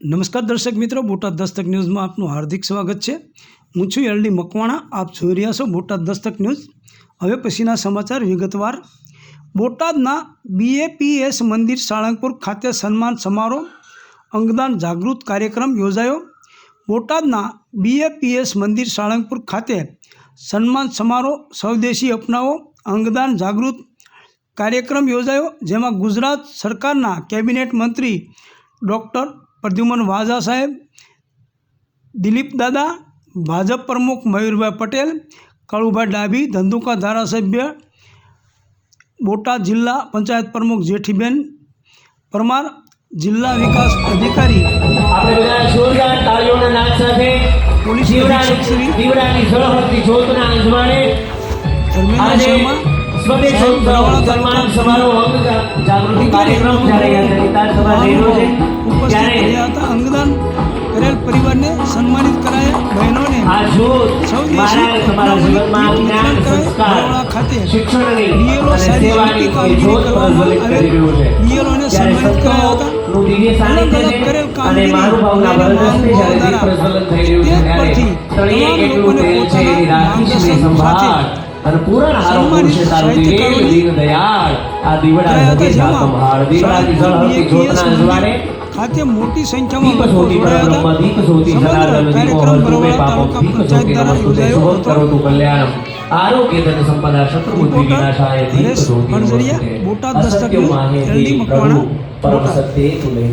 નમસ્કાર દર્શક મિત્રો, બોટાદ દસ્તક ન્યૂઝમાં આપનું હાર્દિક સ્વાગત છે. હું છું એલડી મકવાણા, આપ જોઈ રહ્યા છો બોટાદ દસ્તક ન્યૂઝ. હવે પછીના સમાચાર વિગતવાર. બોટાદના બીએપીએસ મંદિર સાળંગપુર ખાતે સન્માન સમારોહ અંગદાન જાગૃત કાર્યક્રમ યોજાયો. બોટાદના બીએપીએસ મંદિર સાળંગપુર ખાતે સન્માન સમારોહ સ્વદેશી અપનાવો અંગદાન જાગૃત કાર્યક્રમ યોજાયો, જેમાં ગુજરાત સરકારના કેબિનેટ મંત્રી ડૉક્ટર પ્રદ્યુમન વાઝા સાહેબ દિલીપ દાદા ભાજપ પ્રમુખ મયુરભાઈ પટેલ કાળુભાઈ ડાભી ધંધુકા ધારાસભ્ય બોટાદ જિલ્લા પંચાયત પ્રમુખ જેઠીબેન પરમાર જિલ્લા વિકાસ અધિકારી. પોલીસ અધિક્ષક શ્રી ધર્મેન્દ્ર શર્મા સ્વદેશ સમારોહ જાગૃતિ કાર્યક્રમ જ્યારે વિધાનસભા છે. ઉપસ્થિત હતા અંગદાન કરેલ પરિવારને સન્માનિત કરાયા બહેનોને બરોડા ખાતે સારી કામગીરી કરવામાં આવેલ. સન્માનિત કરાયા હતા. અલગ અલગ કરેલ કામગીરી દ્વારા પરથી તમામ લોકોને પોતાના માર્ગદર્શન સાથે અને પૂરણ હારો પુરુષે તારું દિવેલ દીન દયાળ આ દીવડા કરાયા હૃદય હાર સાળંગપુર ઝળહળતી BAPS જ્યોતના અજવાળે ખાતે મોટી સંખ્યામાં લોકો જોડાયા હતા? જ્યોતિ સમગ્ર કાર્યક્રમ હર્ષુમે તાલુકા પંચાયત દ્વારા યોજાયો હતો. આરોગ્ય તને સંપદા શત્રુ બુદ્ધિ વિનાશાય દીપ જ્યોતિ બોટાદ દસ્તક તે મકવાણા, પરમ સત્ય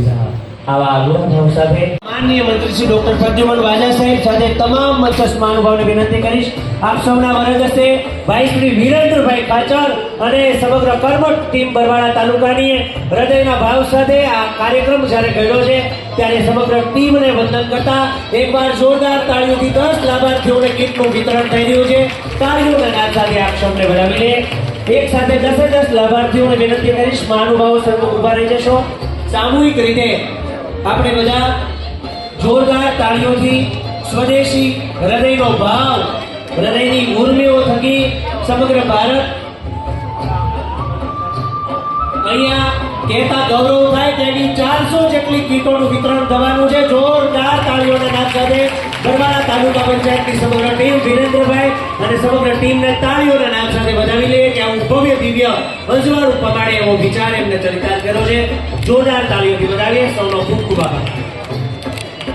જા. આવા ભાવ સાથે માનનીય મંત્રી શ્રી ડોક્ટર પ્રદ્યુમન વાજા સાહેબ સાથે તમામ મંચસ્થ મહાનુભાવને વિનંતી કરીશ. આપ સૌના વરદ ભાઈ શ્રી વિરેન્દ્રભાઈ પાછળ અને સમગ્ર કર્મઠ ટીમ બરવાડા તાલુકાની હૃદયના ભાવ સાથે આ કાર્યક્રમ જ્યારે ગયો છે, ત્યારે સમગ્ર ટીમને વંદન કરતા એકવાર જોરદાર તાળીઓથી દસ લાભાર્થીઓને કીટનું વિતરણ થઈ રહ્યું છે. તાળીઓના નાદ સાથે આપ સૌને બનાવીને એક સાથે દસે દસ લાભાર્થીઓને વિનંતી કરીશ. મહાનુભાવો સર્વ ઊભા રહી જશો. સામૂહિક રીતે આપણે બધા જોરદાર તાળીઓથી સ્વદેશી હૃદયનો ભાવ, હૃદયની ઉર્મિઓ થકી સમગ્ર ભારત અહીંયા કહેતા ગૌરવ થાય તેની ચારસો જેટલી કીટોનું વિતરણ થવાનું છે. જોરદાર તાળીઓના નાદ સાથે બરવાડા તાલુકા પંચાયતની સમગ્ર ટીમ, વિરેન્દ્રભાઈ અને સમગ્ર ટીમને તાળીઓના નાદ સાથે વધાવી લઈએ કે આવું અજવાળું પગાડે એવો વિચાર એમને ચરિતાર્થ કર્યો છે. જોરદાર તાળીઓથી વધાવીએ સૌનો ખૂબ ખૂબ આભાર.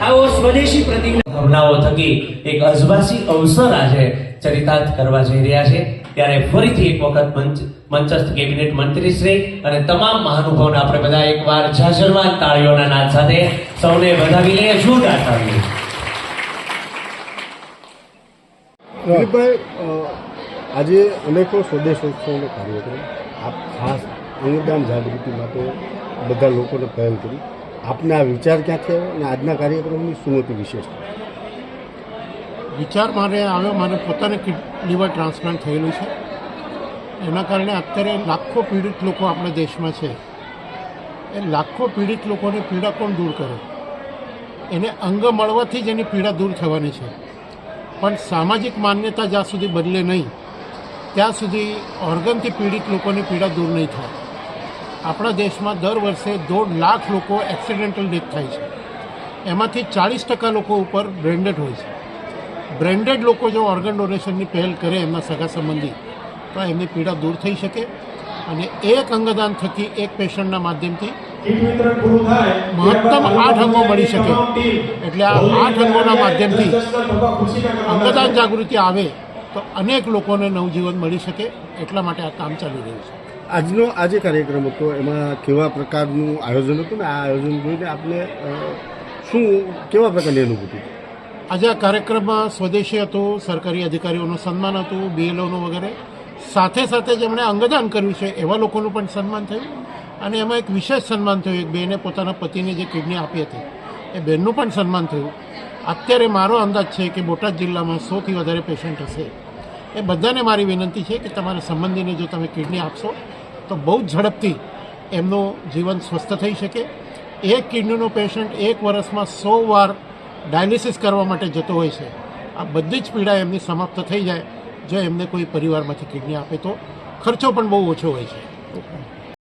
આવો સ્વદેશી પ્રતિજ્ઞા. ભાવનાઓ થકી એક અજવાસી અવસર આજે ચરિતાર્થ કરવા જઈ રહ્યા છે. ત્યારે ફરીથી એક વખત મંચ મંચસ્થ કેબિનેટ મંત્રી શ્રી અને તમામ મહાનુભાવોને આપણે બધા એકવાર જાજરમાન તાળીઓના નાદ સાથે સૌને વધાવી લઈએ જોરદાર તાળીઓ. દિલીપભાઈ આજે અનેકો સ્વદેશ ઉત્સવનો કાર્યક્રમ આપ ખાસ અંગદાન જાગૃતિ માટે બધા લોકોને પહેલ કરી આપને આ વિચાર ક્યાંથી આવ્યો અને આજના કાર્યક્રમની શું હતી વિશેષતા વિચાર મારે આવ્યો, મારે પોતાને લીવર ટ્રાન્સપ્લાન્ટ થયેલું છે. એના કારણે અત્યારે લાખો પીડિત લોકો આપણા દેશમાં છે. એ લાખો પીડિત લોકોની પીડા કોણ દૂર કરે? એને અંગ મળવાથી જ એની પીડા દૂર થવાની છે. પણ સામાજિક માન્યતા જ્યાં સુધી બદલે નહીં ત્યાં સુધી ઓર્ગનથી પીડિત લોકોની પીડા દૂર નહીં થાય. આપણા દેશમાં દર વર્ષે દોઢ લાખ લોકો એક્સિડેન્ટલ ડેથ થાય છે. એમાંથી ચાળીસ ટકા લોકો ઉપર બ્રેન્ડેડ હોય છે. બ્રેન્ડેડ લોકો જો ઓર્ગન ડોનેશનની પહેલ કરે એમના સગા સંબંધી તો એમની પીડા દૂર થઈ શકે અને એક અંગદાન થકી એક પેશન્ટના માધ્યમથી મહત્તમ આઠ અંગો મળી શકે. એટલે આ આઠ અંગોના માધ્યમથી અંગદાન જાગૃતિ આવે તો અનેક લોકોને નવજીવન મળી શકે એટલા માટે આ કામ ચાલી રહ્યું છે. આજનો આ જે કાર્યક્રમ હતો એમાં કેવા પ્રકારનું આયોજન હતું ને આ આયોજન જોઈને આપને અ, શું કેવા પ્રકારની અનુભૂતિ આજે આ કાર્યક્રમમાં સ્વદેશી હતું સરકારી અધિકારીઓનું સન્માન હતું બીએલઓનું વગેરે. સાથે સાથે જેમણે અંગદાન કર્યું છે એવા લોકોનું પણ સન્માન થયું. અને એમાં એક વિશેષ સન્માન થયું એક બેને પોતાના પતિને જે કિડની આપી હતી એ બેનનું પણ સન્માન થયું. અત્યારે મારો અંદાજ છે કે બોટાદ જિલ્લામાં સૌથી વધારે પેશન્ટ હશે. એ બધાને મારી વિનંતી છે કે તમારા સંબંધીને જો તમે કિડની આપશો, તો બહુ જ ઝડપથી એમનું જીવન સ્વસ્થ થઈ શકે. એક કિડનીનો પેશન્ટ એક વર્ષમાં સો વાર ડાયાલિસિસ કરવા માટે જતો હોય છે. આ બધી જ પીડા એમની સમાપ્ત થઈ જાય જો એમને કોઈ પરિવારમાંથી કિડની આપે તો. ખર્ચો પણ બહુ ઓછો હોય છે.